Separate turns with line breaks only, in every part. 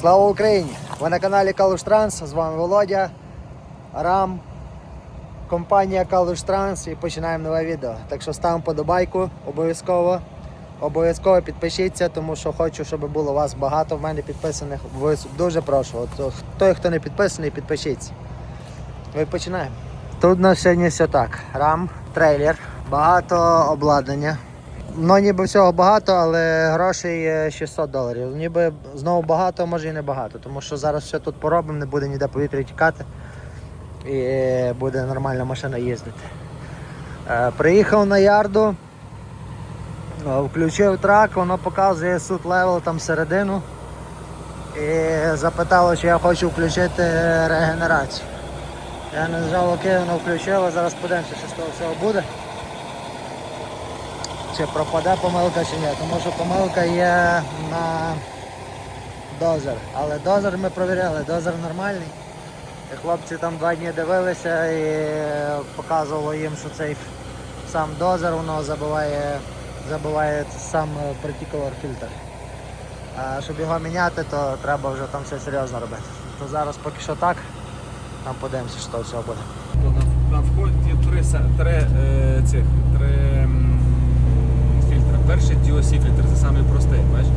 Слава Україні! Ви на каналі Калуш Транс, з вами Володя, Рам, компанія Калуш Транс і починаємо нове відео. Так що ставимо подобайку обов'язково. Обов'язково підпишіться, тому що хочу, щоб було вас багато в мене підписаних. Дуже прошу. От, той, хто не підписаний, підпишіться. Ми починаємо. Тут у нас сьогодні все так. Рам, трейлер, багато обладнання. Ну, ніби всього багато, але грошей е, 600 доларів. Ніби знову багато, може і не багато, тому що зараз все тут поробимо, не буде ніде повітря тікати і буде нормальна машина їздити. Е, Приїхав на ярду, е, включив трак, воно показує суд левел там середину. І запитало, чи я хочу включити регенерацію. Я нажав ОК, воно включило, зараз подивимося, що з того всього буде чи пропаде помилка чи ні, тому що помилка є на дозер. Але дозер ми провіряли, дозер нормальний. І хлопці там два дні дивилися і показувало їм, що цей сам дозер воно забиває, забиває сам particular фільтр. А щоб його міняти, то треба вже там все серйозно робити. То зараз поки що так, там подивимося, що все буде.
На, вході є три, три, е, цих, три. Перший DOC фільтр, це самий простий, бачиш?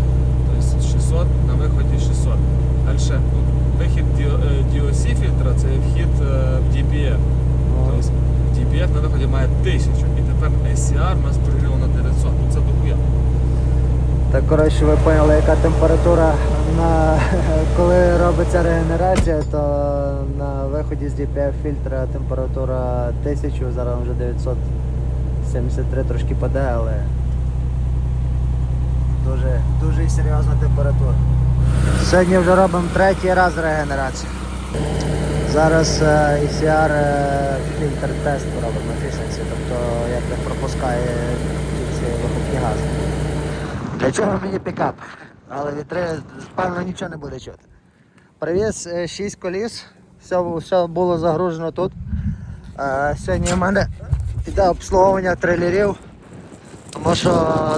Тобто 600, на виході 600. Далі ну, вихід DO- е, DOC фільтра це вхід е, в DPF. Тобто DPF на виході має 1000 і тепер SCR у нас прогріло на 900. Ну це дохуя.
Так, коротше, ви поняли, яка температура на коли робиться регенерація, то на виході з DPF фільтра температура 1000, зараз вже 973 трошки паде, але дуже, дуже серйозна температура. Сьогодні вже робимо третій раз регенерацію. Зараз е, ECR е, фільтр тест робимо efficiency, тобто як він пропускає ці- вихопні гази. Для чого мені пікап? Але вітри, певно, нічого не буде чути. Привіз 6 коліс, все, все було загружено тут. Е, Сьогодні в мене йде обслуговування трейлерів, тому що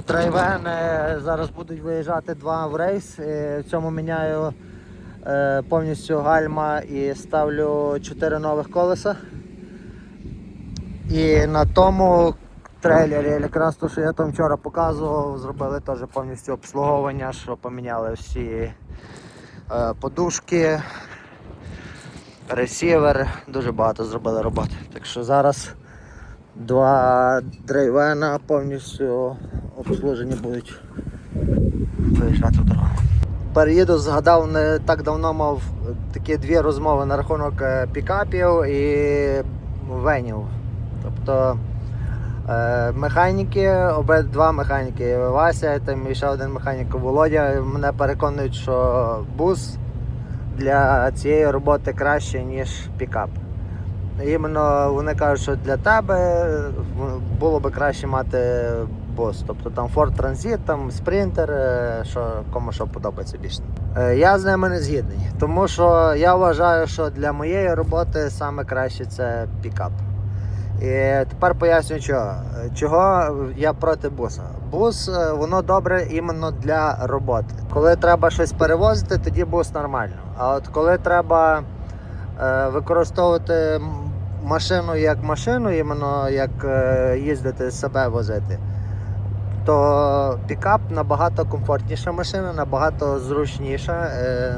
трейвен е, зараз будуть виїжджати два в рейс. І в цьому міняю е, повністю гальма і ставлю 4 нових колеса. І на тому трейлері, якраз то, що я там вчора показував, зробили теж повністю обслуговування, що поміняли всі е, подушки, ресівер, дуже багато зробили роботи. Так що зараз два драйвена повністю обслужені будуть виїжджати в дорогу. Переїду, згадав, не так давно мав такі дві розмови на рахунок е, пікапів і венів. Тобто е, механіки, обидва механіки, Вася там і ще один механік Володя, мене переконують, що бус для цієї роботи краще, ніж пікап. Іменно вони кажуть, що для тебе е, було би краще мати бус. Тобто там Ford Transit, там Sprinter, е, що кому що подобається більше. Е, Я з ними не згідний, тому що я вважаю, що для моєї роботи саме краще це пікап. І тепер поясню чого. Чого я проти буса. Бус воно добре іменно для роботи. Коли треба щось перевозити, тоді бус нормально. А от коли треба використовувати машину як машину, іменно як е, їздити себе возити, то пікап набагато комфортніша машина, набагато зручніша. Е,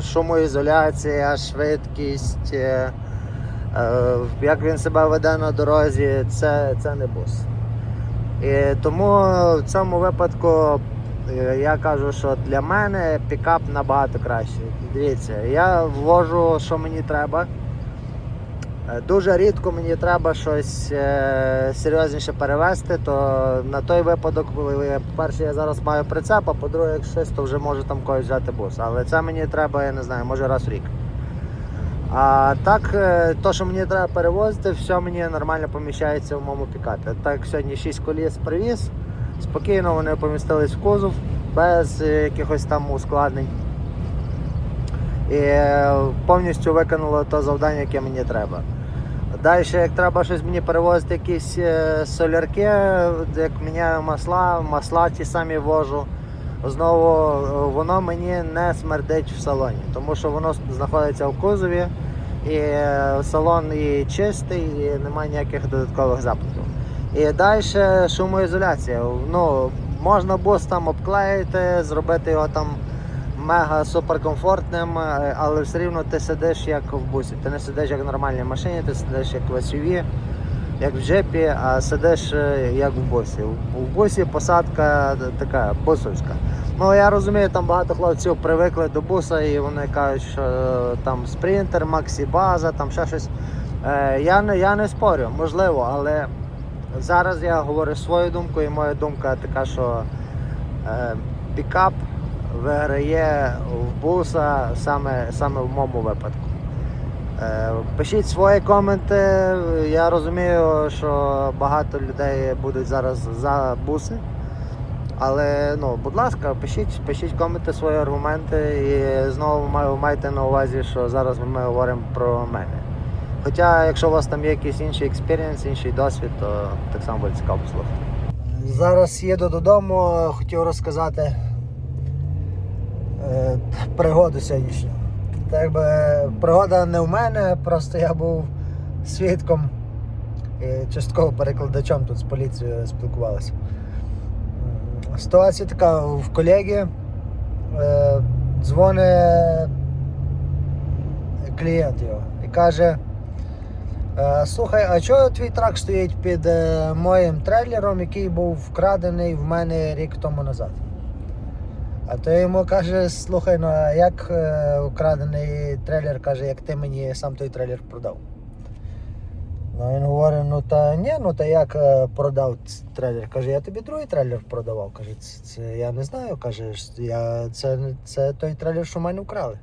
шумоізоляція, швидкість. Е, Як він себе веде на дорозі, це, це не бус. І тому в цьому випадку я кажу, що для мене пікап набагато кращий. Дивіться, я ввожу, що мені треба. Е, Дуже рідко мені треба щось е, серйозніше перевезти, то на той випадок, е, по-перше, я зараз маю прицеп, а по-друге, якщо щось, то вже можу там когось взяти бус. Але це мені треба, я не знаю, може раз в рік. А так, е, то, що мені треба перевозити, все мені нормально поміщається в моєму пікапі. Так, сьогодні 6 коліс привіз, спокійно вони помістились в кузов, без якихось там ускладнень. І повністю виконало те завдання, яке мені треба. Далі, як треба щось мені перевозити, якісь е, солярки, як міняю масла, масла ті самі вожу. знову е, воно мені не смердить в салоні, тому що воно знаходиться в кузові, і е, салон і чистий, і немає ніяких додаткових запахів. І далі шумоізоляція. Ну, можна бус там обклеїти, зробити його там мега суперкомфортним, е, але все рівно ти сидиш як в бусі. Ти не сидиш як в нормальній машині, ти сидиш як в SUV, як в джипі, а сидиш е, як в бусі. В- бусі посадка така бусовська. Ну я розумію, там багато хлопців привикли до буса і вони кажуть, що е, там спринтер, Максі База, там ще щось. Я не, я не спорю, можливо, але зараз я говорю свою думку, і моя думка така, що е, пікап виграє в буса саме, саме в моєму випадку. Е, Пишіть свої коменти. Я розумію, що багато людей будуть зараз за буси. Але ну, будь ласка, пишіть, пишіть коменти свої аргументи і знову майте на увазі, що зараз ми говоримо про мене. Хоча, якщо у вас там є якийсь інший експірієнс, інший досвід, то так само буде цікаво послухати. Зараз їду додому, хотів розказати пригоду сьогоднішню. Так якби пригода не в мене, просто я був свідком і частково перекладачем тут з поліцією спілкувалися. Ситуація така в колеги е, дзвонить клієнт його і каже. «Е, Слухай, а чого твій трак стоїть під е, моїм трейлером, який був вкрадений в мене рік тому назад? А той йому каже: слухай, ну а як е, вкрадений трейлер каже, як ти мені сам той трейлер продав? Ну він говорить, ну та ні, ну та як е, продав трейлер? Каже, я тобі другий трейлер продавав. Каже, це, це я не знаю. Каже, я, це, це той трейлер, що в мене вкрали.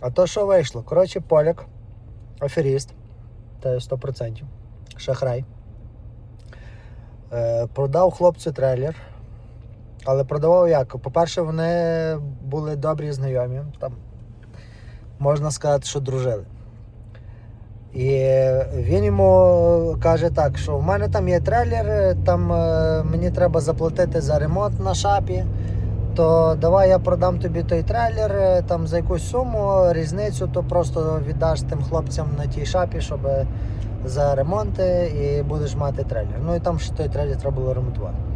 А то що вийшло? Коротше, поляк, аферіст, та 100%, шахрай. Е, продав хлопцю трейлер. Але продавав як? По-перше, вони були добрі знайомі. Там, можна сказати, що дружили. І він йому каже так, що в мене там є трейлер, там е, мені треба заплатити за ремонт на шапі. То давай я продам тобі той трейлер е, там за якусь суму, різницю, то просто віддаш тим хлопцям на тій шапі, щоб за ремонти і будеш мати трейлер. Ну і там ще той трейлер треба було ремонтувати.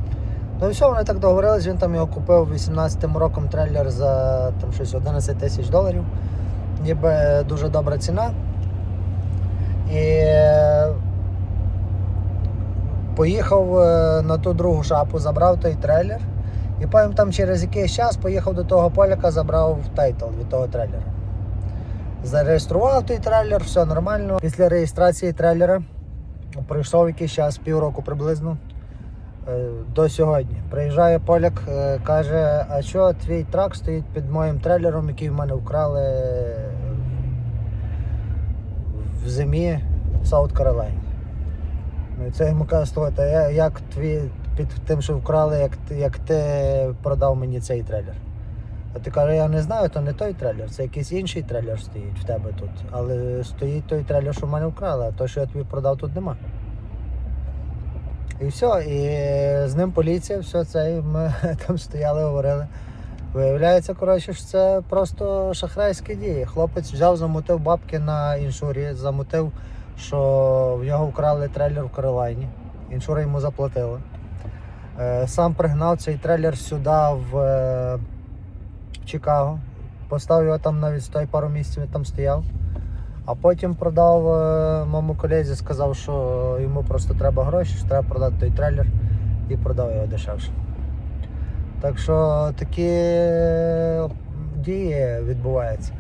Ну і все, вони так договорились, він там його купив 18-м роком трейлер за там щось 11 тисяч доларів. Ніби дуже добра ціна. І поїхав е, на ту другу шапу, забрав той трейлер. І потім там через якийсь час поїхав до того поляка, забрав тайтл від того трейлера. Зареєстрував той трейлер, все нормально. Після реєстрації трейлера пройшов якийсь час, півроку приблизно. Е, До сьогодні. Приїжджає поляк, е, каже, а що твій трак стоїть під моїм трейлером, який в мене вкрали в зимі в Саут Каролайні. Ну це йому каже, слухайте, як твій під тим, що вкрали, як, як ти продав мені цей трейлер. А ти каже, я не знаю, то не той трейлер, це якийсь інший трейлер стоїть в тебе тут. Але стоїть той трейлер, що в мене вкрали, а той, що я тобі продав, тут нема. І все, і з ним поліція, все це, і ми там стояли, говорили. Виявляється, коротше, що це просто шахрайські дії. Хлопець взяв, замутив бабки на іншурі, замутив, що в нього вкрали трейлер в Каролайні. Іншура йому заплатила. Е, Сам пригнав цей трейлер сюди в е, Чикаго. Поставив його там навіть стой пару місяців він там стояв. А потім продав е, моєму колезі, сказав, що йому просто треба гроші, що треба продати той трейлер і продав його дешевше. Так що такі е, дії відбуваються.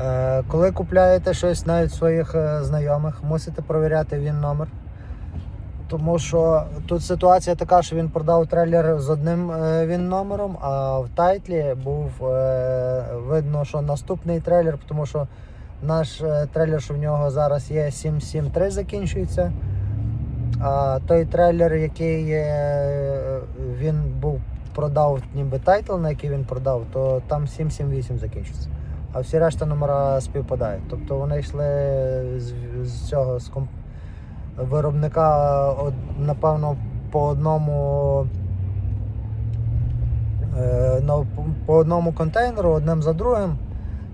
Е, Коли купляєте щось навіть своїх знайомих, мусите перевіряти він номер. Тому що тут ситуація така, що він продав трейлер з одним він номером, а в тайтлі був видно, що наступний трейлер, тому що наш е, трейлер, що в нього зараз є 773 закінчується. А той трейлер, який е, він був продав, ніби тайтл, на який він продав, то там 778 закінчується. А всі решта номера співпадають. Тобто вони йшли з, з цього з комп виробника, од- напевно, по одному Е, ну, по одному контейнеру, одним за другим.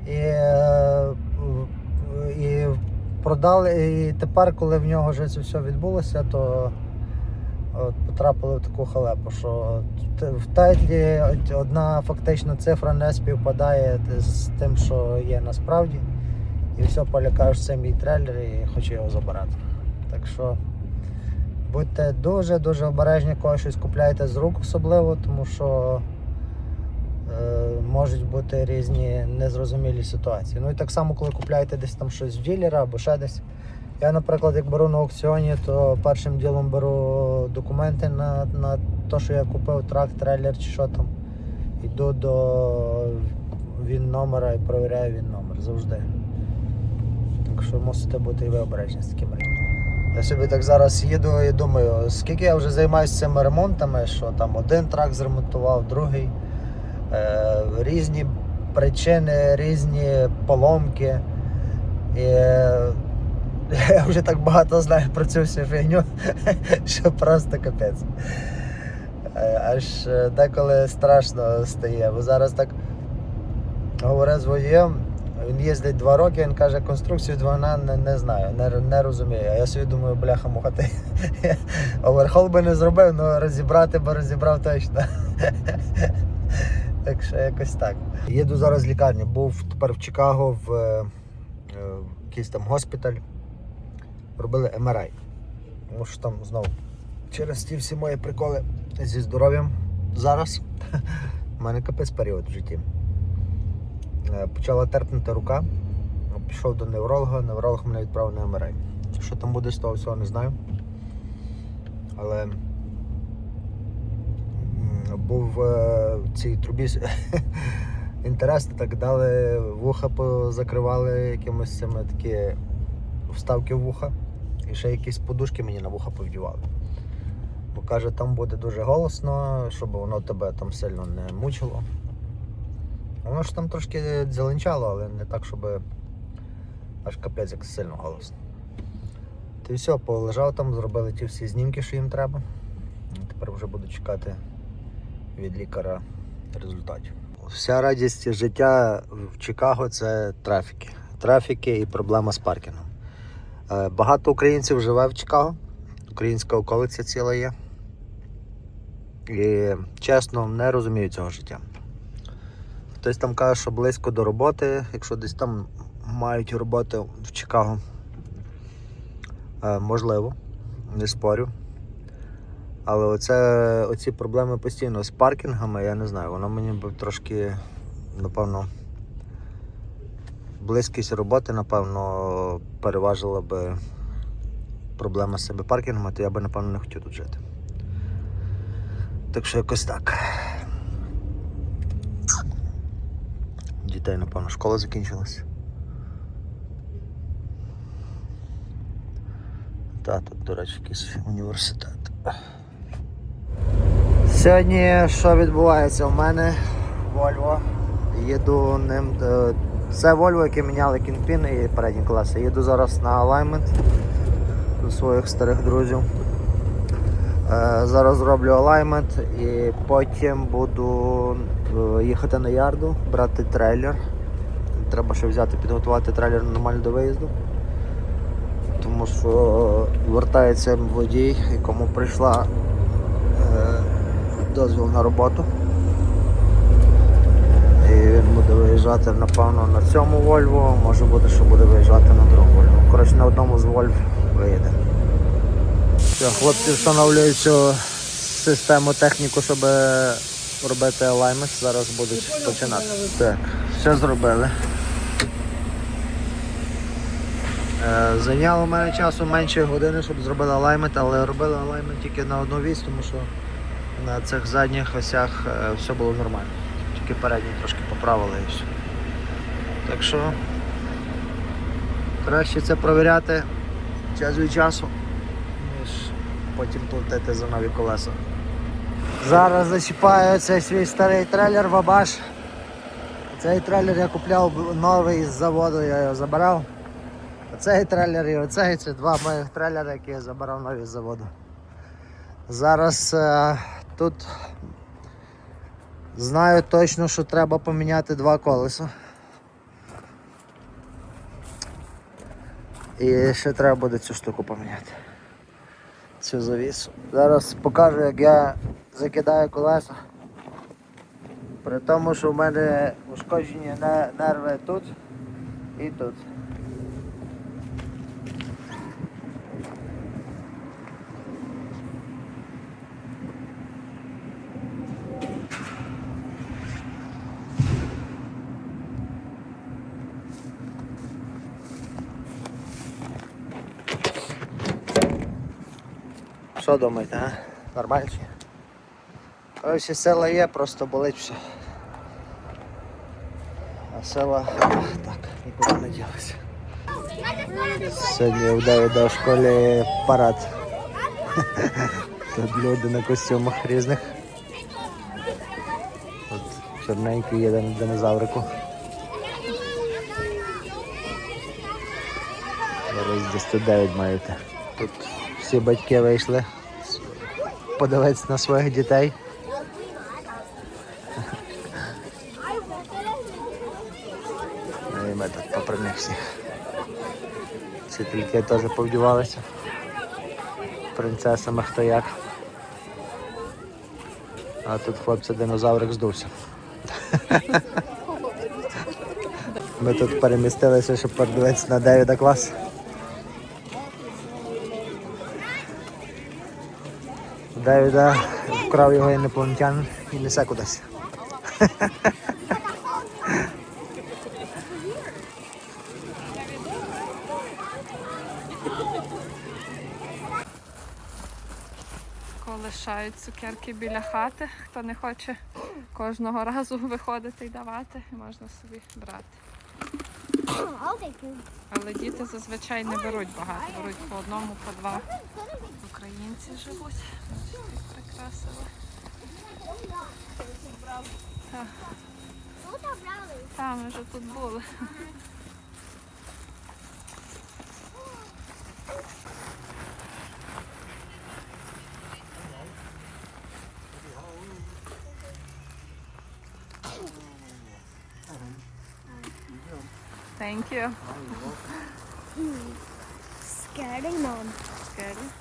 І, е, і продали. І тепер, коли в нього вже це все відбулося, то от, потрапили в таку халепу, що в тайтлі одна фактично цифра не співпадає з тим, що є насправді. І все полякаєш це мій трейлер і хочу його забирати. Так що будьте дуже-дуже обережні, коли щось купляєте з рук особливо, тому що можуть бути різні незрозумілі ситуації. Ну і так само, коли купляєте десь там щось в ділера або ще десь. Я, наприклад, як беру на аукціоні, то першим ділом беру документи на, на те, що я купив, трак, трейлер чи що там. Йду до він номера і перевіряю він номер завжди. Так що мусите бути і ви обережні з такими речами. Я собі так зараз їду і думаю, скільки я вже займаюся цими ремонтами, що там один трак зремонтував, другий. Е, різні причини, різні поломки. І е, я вже так багато знаю про цю всю фігню, що просто капець. Е, Аж деколи страшно стає, бо зараз так говорю з водієм, він їздить два роки, він каже, конструкцію двигуна не, не знаю, не, не розумію. А я собі думаю, бляха муха, ти оверхол би не зробив, але розібрати би розібрав точно. Так що якось так. Їду зараз в лікарню. Був тепер в Чикаго в, е, е, якийсь там госпіталь. Робили МРАЙ. Тому що там знову через ті всі мої приколи зі здоров'ям зараз. У мене капець період в житті. Е, Почала терпнути рука. Пішов до невролога, невролог мене відправив на МРАЙ. Що там буде з того всього, не знаю. Але був е, в цій трубі с- інтересно, так дали вуха позакривали якимось цими такі вставки в вуха. І ще якісь подушки мені на вуха повдівали. Бо каже, там буде дуже голосно, щоб воно тебе там сильно не мучило. Воно ж там трошки дзеленчало, але не так, щоб аж капець як сильно голосно. Й все, полежав там, зробили ті всі знімки, що їм треба. І Тепер вже буду чекати від лікаря результатів. Вся радість життя в Чикаго це трафіки. Трафіки і проблема з паркінгом. Е, Багато українців живе в Чикаго, українська околиця ціла є. І чесно, не розумію цього життя. Хтось там каже, що близько до роботи, якщо десь там мають роботи в Чикаго. Е, Можливо, не спорю. Але оце, оці проблеми постійно з паркінгами, я не знаю, воно мені б трошки, напевно, близькість роботи, напевно, переважила би проблема з себе паркінгами, то я би, напевно, не хотів тут жити. Так що якось так. Дітей, напевно, школа закінчилась. Та, тут, до речі, якийсь університет. Сьогодні що відбувається у мене? Volvo. Їду ним. Це Volvo, яке міняли кінпіни і передні класи. Їду зараз на алаймент до своїх старих друзів. Е, Зараз зроблю алаймент і потім буду е, їхати на ярду, брати трейлер. Треба ще взяти, підготувати трейлер нормально до виїзду. Тому що вертається водій, якому прийшла дозвіл на роботу. І він буде виїжджати, напевно, на цьому Вольво, може буде, що буде виїжджати на другому Вольво. Коротше, на одному з Вольв виїде. Все, хлопці встановлюють цю систему техніку, щоб робити алаймент. Зараз будуть починати. Так, все зробили. Е, Зайняло в мене часу менше години, щоб зробити алаймент, але робили алаймент тільки на одну вісь, тому що на цих задніх осях е, все було нормально. Тільки передні трошки поправили і все. Так що краще це провіряти час від часу, ніж потім платити за нові колеса. Зараз зачіпаю цей свій старий трейлер Вабаш. Цей трейлер я купляв новий з заводу, я його забирав. Оцей трейлер і оцей це два моїх трейлери, які я забирав нові з заводу. Зараз е, тут Знаю точно, що треба поміняти два колеса. І ще треба буде цю штуку поміняти. Цю завісу. Зараз покажу, як я закидаю колеса. При тому, що в мене ушкоджені нерви тут і тут. Що думаєте, а? Нормально? і сила є, просто болить все. А сила так, нікуди не ділася. Сьогодні в Давіда в школі парад. Тут люди на костюмах різних. Тут чорненький є динозаврику. Зараз десь тут 9 маєте. Тут всі батьки вийшли подивитися на своїх дітей. І ми тут попри них всіх. Вчительки теж повдівалися. Принцесами хто як. А тут хлопці динозаврик здувся. Ми тут перемістилися, щоб подивитися на Девіда клас. Девіда вкрав його інопланетян і несе кудись.
Лишають цукерки біля хати. Хто не хоче кожного разу виходити і давати, можна собі брати. Але діти зазвичай не беруть багато, беруть по одному, по два. Українці живуть. Бачите, як прикрасили. Так. Та, ми вже тут були. Thank you.
Scary mom.
Scary.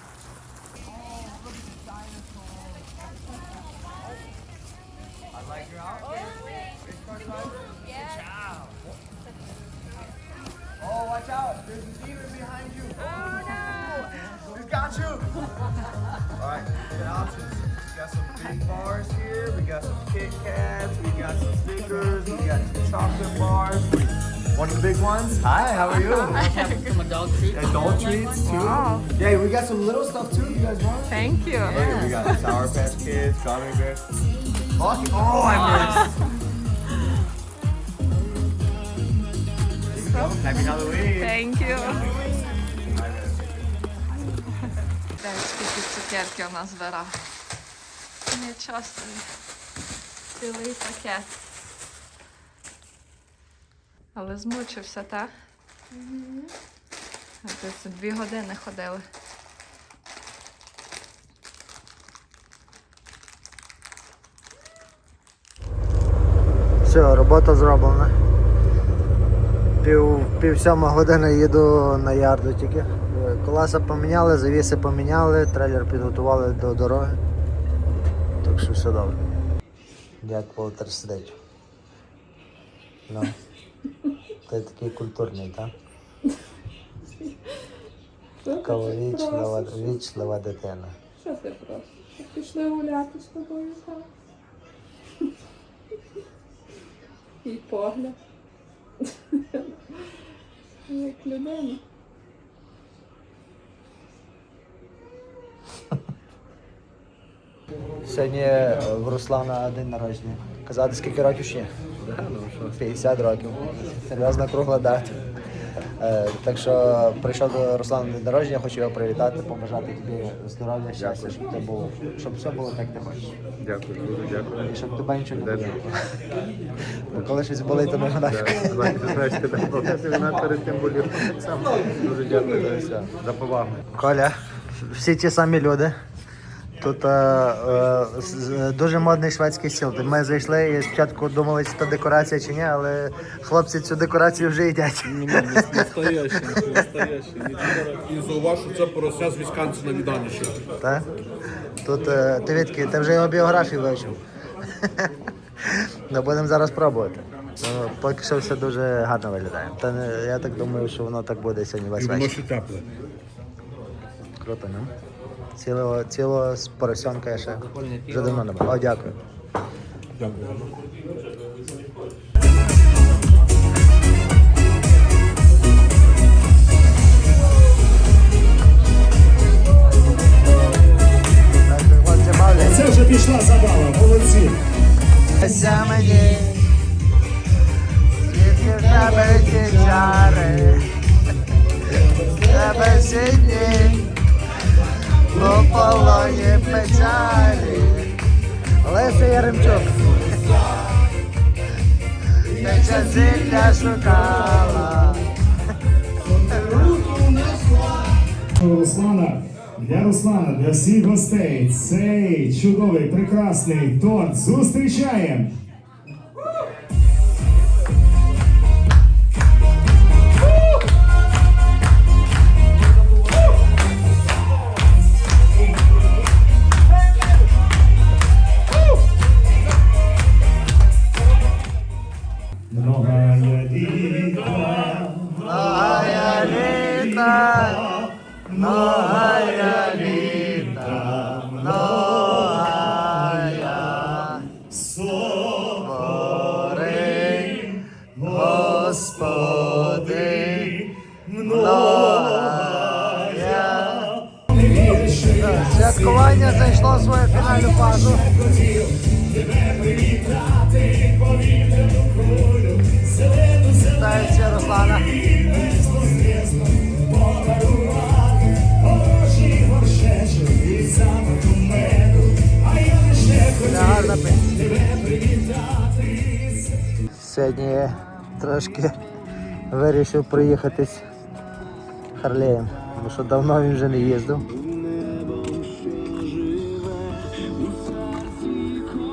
Watch out. There's a demon behind you. Oh, no. Who's got you? All right, good options. We got some big bars here. We got some Kit Kats. We got some Snickers. We got some chocolate bars. One of the big ones. Hi, how are you?
I have some adult treats.
Adult treats, too.
Wow.
Yeah, we got some little stuff, too. You guys want?
Thank you.
Look, we got Sour Patch Kids, Gummy Bears. Lucky- Oh, I missed. Happy Halloween.
Thank you. Дай скільки цукерки у нас збирав. Нічого собі. Цілий пакет. Але змучився, так? А Десь дві години ходили.
Все, робота зроблена. Пів, пів сьома година їду на ярду тільки. Колеса поміняли, завіси поміняли, трейлер підготували до дороги. Так що все добре. Як Волтер сидить. Ну. Ти такий культурний, так? Така вічлива, вічлива дитина.
Що ти просто? Пішли гуляти з тобою так. І погляд. Як людина.
Сьогодні е, в Руслана день народження. Казати, скільки років ще? 50 років. Серйозна кругла дата. Е, Так що прийшов до Руслана на день народження, хочу його привітати, побажати тобі здоров'я, щастя, щоб ти був, щоб все було так, як ти хочеш.
Дякую, дуже дякую.
І щоб тебе нічого не. Бо коли щось болить, то не гадаєш.
Знаєте, так болити, вона перед тим боліла. Сам Дуже дякую за все. За повагу.
Коля, всі ті самі люди. Тут е, е, дуже модний шведський стіл. Ми зайшли і спочатку думали, чи це декорація чи ні, але хлопці цю декорацію вже їдять.
Настоящий, настоящий. І зауважу, це порося з військанця на відданіше.
Так? Тут е, ти відки, ти вже його біографію вивчив. Ну, будемо зараз пробувати. Ну, поки що все дуже гарно виглядає. Та не, я так думаю, що воно так буде сьогодні весь вечір.
ще тепле.
Круто, ну? Цілого, цілого з поросенка я ще вже давно не брав. О, дякую.
Дякую.
Це вже пішла забава, молодці.
Ся мені, звідки в тебе ті полоні печалі. Леся Яремчук. Ти зілля шукала.
Руслана, для Руслана, для всіх гостей цей чудовий, прекрасний торт зустрічаємо. Многая літа,
Многая літа, многая літа, многая Твори, Господи, многая. Святкування зайшло в свою фінальну фазу. Сьогодні я трошки вирішив проїхатись Харлеєм, тому що давно він вже не їздив.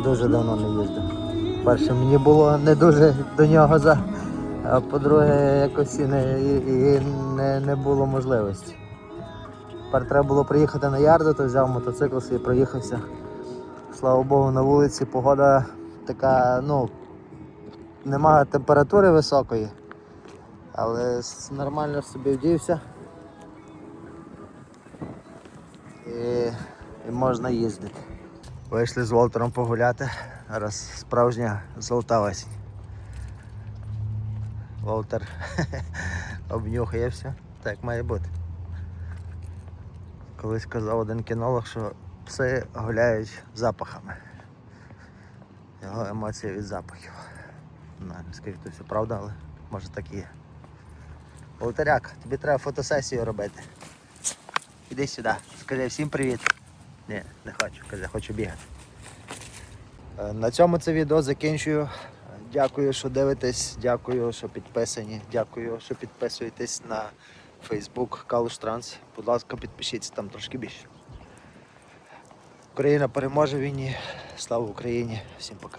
Дуже давно не їздив. Перше, мені було не дуже до нього за, а по-друге, якось і не, і, не, не було можливості. Тепер треба було приїхати на ярду, то взяв мотоцикл і проїхався. Слава Богу, на вулиці погода така, ну, немає температури високої, але нормально собі вдівся. І, і можна їздити. Вийшли з Волтером погуляти. Зараз справжня золота осінь. Волтер обнюхає все, так має бути. Колись казав один кінолог, що пси гуляють запахами. Його емоції від запахів. Наскільки це все правда, але може так і є. Волтеряк, тобі треба фотосесію робити. Іди сюди, скажи всім привіт. Ні, не хочу, каже, хочу бігати. Е, На цьому це відео закінчую. Дякую, що дивитесь, дякую, що підписані, дякую, що підписуєтесь на Facebook Калуш Транс. Будь ласка, підпишіться там трошки більше. Україна переможе війні. Слава Україні! Всім пока.